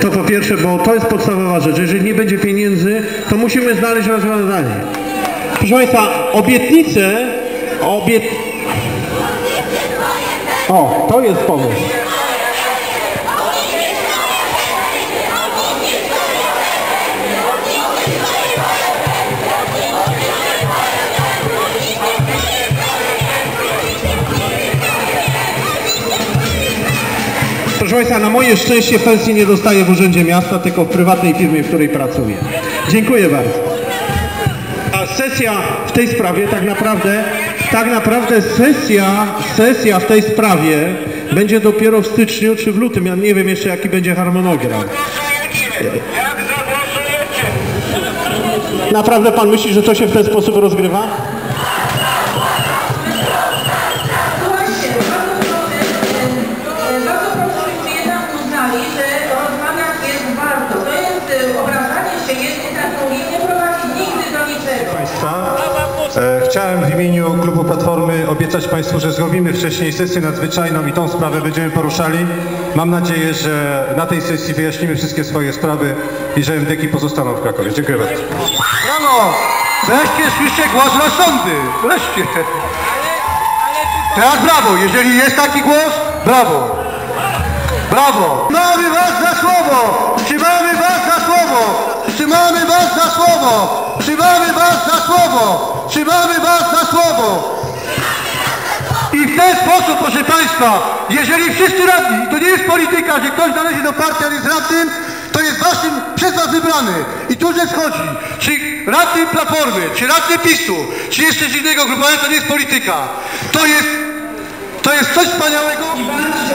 To po pierwsze, bo to jest podstawowa rzecz. Jeżeli nie będzie pieniędzy, to musimy znaleźć rozwiązanie. Proszę Państwa, obietnice, obiet... O, to jest pomysł. Proszę Państwa, na moje szczęście pensji nie dostaję w Urzędzie Miasta, tylko w prywatnej firmie, w której pracuję. Dziękuję bardzo. A sesja w tej sprawie tak naprawdę, tak naprawdę sesja, sesja w tej sprawie będzie dopiero w styczniu czy w lutym. Ja nie wiem jeszcze jaki będzie harmonogram. Naprawdę pan myśli, że to się w ten sposób rozgrywa? Prowadzi nigdy do niczego. Państwa. E, Chciałem w imieniu klubu Platformy obiecać Państwu, że zrobimy wcześniej sesję nadzwyczajną i tą sprawę będziemy poruszali. Mam nadzieję, że na tej sesji wyjaśnimy wszystkie swoje sprawy i że MDK pozostaną w Krakowie. Dziękuję bardzo. Brawo! Wreszcie słyszę głos rozsądny. Wreszcie. Teraz brawo. Jeżeli jest taki głos, brawo. Brawo. Trzymamy was za słowo. Trzymamy. Trzymamy was za słowo. Trzymamy was za słowo. Trzymamy was za słowo. I w ten sposób, proszę Państwa, jeżeli wszyscy radni, to nie jest polityka, że ktoś należy do partii, a jest radnym, to jest waszym przez was wybrany. I tu rzecz chodzi. Czy radny Platformy, czy radny PiSu, czy jeszcze z innego grupowania, to nie jest polityka. To jest, to jest coś wspaniałego. I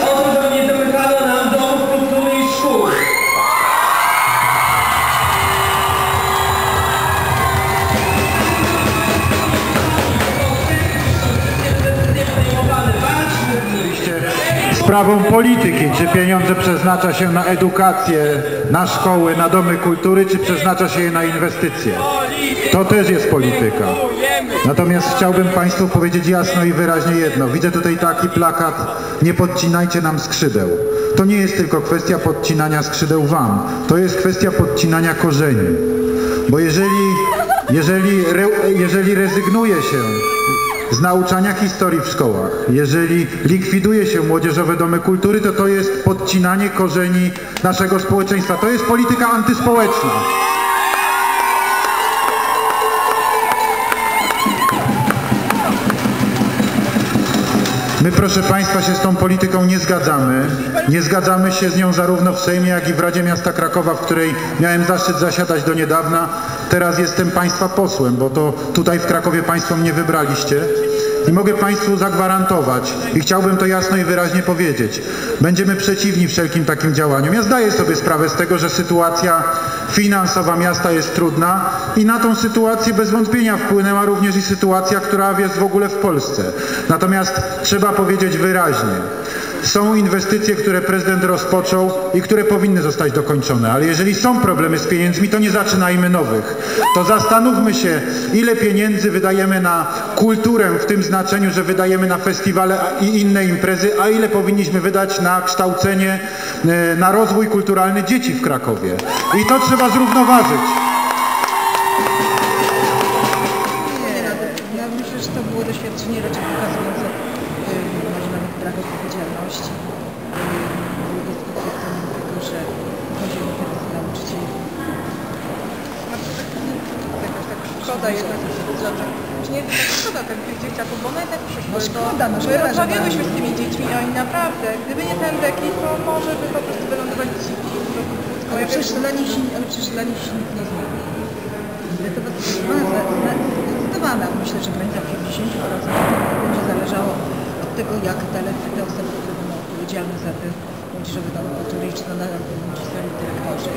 o to, żeby nie sprawą polityki, czy pieniądze przeznacza się na edukację, na szkoły, na domy kultury, czy przeznacza się je na inwestycje. To też jest polityka. Natomiast chciałbym Państwu powiedzieć jasno i wyraźnie jedno. Widzę tutaj taki plakat, nie podcinajcie nam skrzydeł. To nie jest tylko kwestia podcinania skrzydeł Wam, to jest kwestia podcinania korzeni. Bo jeżeli, jeżeli, jeżeli rezygnuje się z nauczania historii w szkołach. Jeżeli likwiduje się młodzieżowe domy kultury, to to jest podcinanie korzeni naszego społeczeństwa. To jest polityka antyspołeczna. My, proszę Państwa, się z tą polityką nie zgadzamy. Nie zgadzamy się z nią zarówno w Sejmie, jak i w Radzie Miasta Krakowa, w której miałem zaszczyt zasiadać do niedawna. Teraz jestem Państwa posłem, bo to tutaj w Krakowie Państwo mnie wybraliście. I mogę Państwu zagwarantować, i chciałbym to jasno i wyraźnie powiedzieć, będziemy przeciwni wszelkim takim działaniom. Ja zdaję sobie sprawę z tego, że sytuacja finansowa miasta jest trudna i na tą sytuację bez wątpienia wpłynęła również i sytuacja, która jest w ogóle w Polsce. Natomiast trzeba powiedzieć wyraźnie, są inwestycje, które prezydent rozpoczął i które powinny zostać dokończone, ale jeżeli są problemy z pieniędzmi, to nie zaczynajmy nowych. To zastanówmy się, ile pieniędzy wydajemy na kulturę w tym znaczeniu, że wydajemy na festiwale i inne imprezy, a ile powinniśmy wydać na kształcenie, e, na rozwój kulturalny dzieci w Krakowie. I to trzeba zrównoważyć. Ja myślę, że to było doświadczenie raczej pokazujące brak odpowiedzialności. Było dyskusyjne tego, że chodzi o interesy nauczycieli. Jakaś tak szkoda jednak, że czy nie szkoda tak tych dzieciaków, bo one jednak przyszły, No szkoda, no szkoda, rozmawiałyśmy z tymi dziećmi, oni naprawdę, gdyby nie ten deki, to może by po prostu wylądowali ci w roku Krótko. Ale przecież dla nich, się- nic nie zmieni. Zdecydowana, myślę, że granica 50% będzie zależało tego, jak te, te osoby, które będą odpowiedzialne za te młodzieżowe domy kultury, czy to na sali dyrektorzy,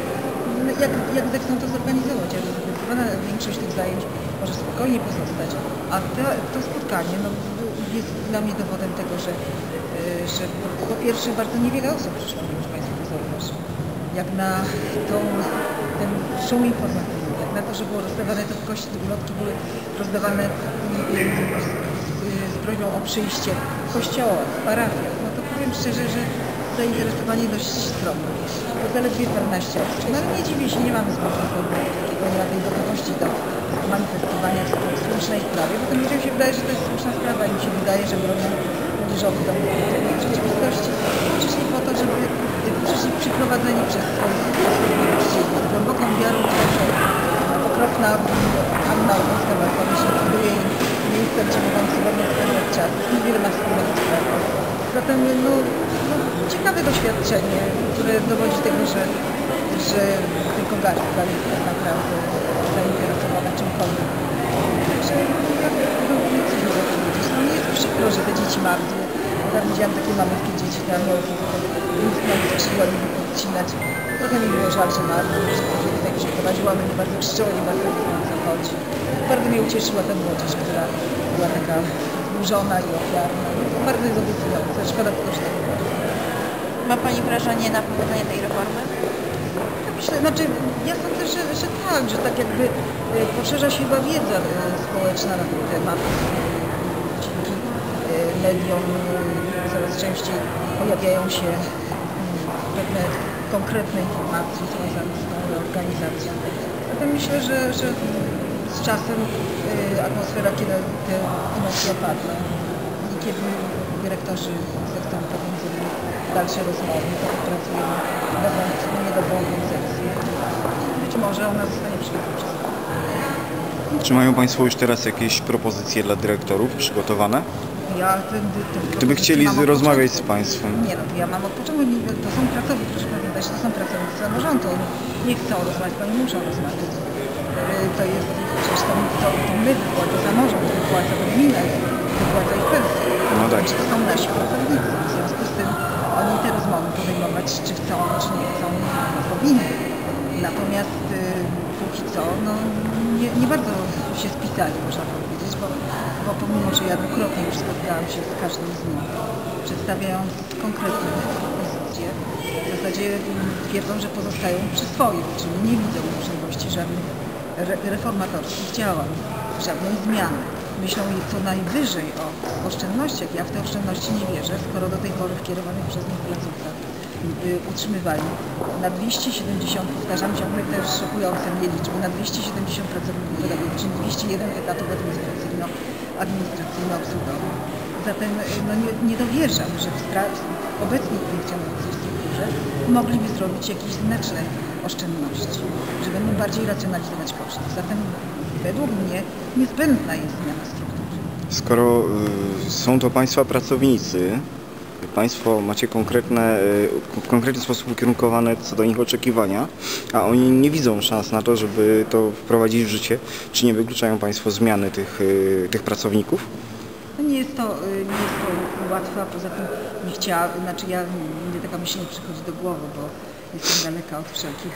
jak, jak zechcą to zorganizować. Ale zdecydowana większość tych zajęć może spokojnie pozostać. A to, to spotkanie no, jest dla mnie dowodem tego, że, y, że po, pierwsze bardzo niewiele osób przyszło, Państwo to zauważyć. Jak na tą, ten szum informacyjny, jak na to, że było rozdawane te kości, te ulotki były rozdawane z, z prośbą o przyjście w kościołach, w parafiach, no to powiem szczerze, że zainteresowanie dość skromne. To zaledwie 14 osób. No ale nie dziwię się, nie mamy takiego, nie ma tej gotowości do manifestowania w słusznej sprawie. Potem ludziom się wydaje, że to jest słuszna sprawa i mi się wydaje, że bronią kultury. W rzeczywistości przyszli po to, żeby przyszli przyprowadzeni przez swoich głęboką wiarą w to, że okropna Anna Konserwatorna się buduje gdzie mogą swobodnie spędzać czas. Niewiele ma wspólnego z prawem. Zatem no, no, ciekawe doświadczenie, które dowodzi tego, że, że tylko garstka jest tak naprawdę zainteresowana czymkolwiek. Także ja no, nie powiedzieć. No mi jest przykro, że te dzieci martwe. Ja widziałam takie malutkie dzieci tam, no, na nich podcinać. Trochę mi było żal, że martwe, że tak się prowadziła, one nie bardzo krzyczały, nie bardzo wiedziałam, co chodzi. Bardzo mnie ucieszyła ta młodzież, która była taka zburzona i ofiarna. Bardzo jest obiecujące. Szkoda tylko, że tak. Ma Pani wrażenie na powodzenie tej reformy? Myślę, znaczy, ja sądzę, że, że tak, że tak jakby e, poszerza się chyba wiedza e, społeczna na ten temat. E, Dzięki e, mediom e, coraz częściej pojawiają się mm, pewne konkretne informacje związane z tą reorganizacją. Zatem myślę, że, że z czasem e, atmosfera, kiedy te emocje opadną i kiedy dyrektorzy zechcą podjąć dalsze rozmowy, to wypracujemy dobrą, wspólnie dobrą koncepcję. Być może ona zostanie przez Czy mają Państwo już teraz jakieś propozycje dla dyrektorów przygotowane? Ja Gdyby chcieli mam rozmawiać z. Państwem. Nie no, to ja mam od początku, to są pracownicy, proszę pamiętać, to są pracownicy samorządu, oni nie chcą rozmawiać, oni muszą rozmawiać. Yy, To jest, przecież to, to, to my wypłaca samorząd, wypłaca to gmina, wypłaca ich pensje. No tak. To są nasi pracownicy, w związku z tym oni te rozmowy podejmować, czy chcą, czy nie chcą, powinni. Natomiast y, póki co, no, nie, nie bardzo się spisali, można powiedzieć, bo, bo pomimo, że ja dwukrotnie już spotkałam się z każdym z nich, przedstawiając konkretne propozycje, w zasadzie twierdzą, że pozostają przy swoim, czyli nie widzą możliwości żadnych re- reformatorskich działań, żadnej zmiany. Myślą co najwyżej o oszczędnościach. Ja w te oszczędności nie wierzę, skoro do tej pory w kierowanych przez nich placówkach utrzymywali na 270, powtarzam ciągle też szokujące mnie liczby, na 270 pracowników pedagogicznych, 201 etatów administracyjno, administracyjno-obsługowych. Zatem y, no, nie, nie dowierzam, że w w obecnie funkcjonującej strukturze mogliby zrobić jakieś znaczne oszczędności, że będą bardziej racjonalizować koszty. Zatem według mnie niezbędna jest zmiana struktury. Skoro y, są to Państwa pracownicy, Państwo macie konkretne, y, w konkretny sposób ukierunkowane co do nich oczekiwania, a oni nie widzą szans na to, żeby to wprowadzić w życie, czy nie wykluczają Państwo zmiany tych, y, tych pracowników? No nie jest to, y, nie jest to łatwe, a poza tym nie chciała, znaczy ja, mnie taka myśl nie przychodzi do głowy, bo jestem daleka od wszelkich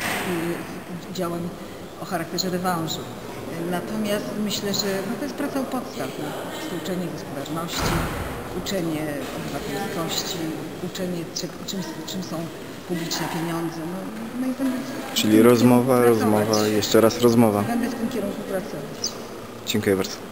działań o charakterze rewanżu. Natomiast myślę, że no to jest praca u podstaw, no. Uczenie gospodarności, uczenie obywatelskości, uczenie czym, czym są publiczne pieniądze. No, no i będę Czyli rozmowa, rozmowa, jeszcze raz rozmowa. Będę w tym kierunku pracować. Dziękuję bardzo.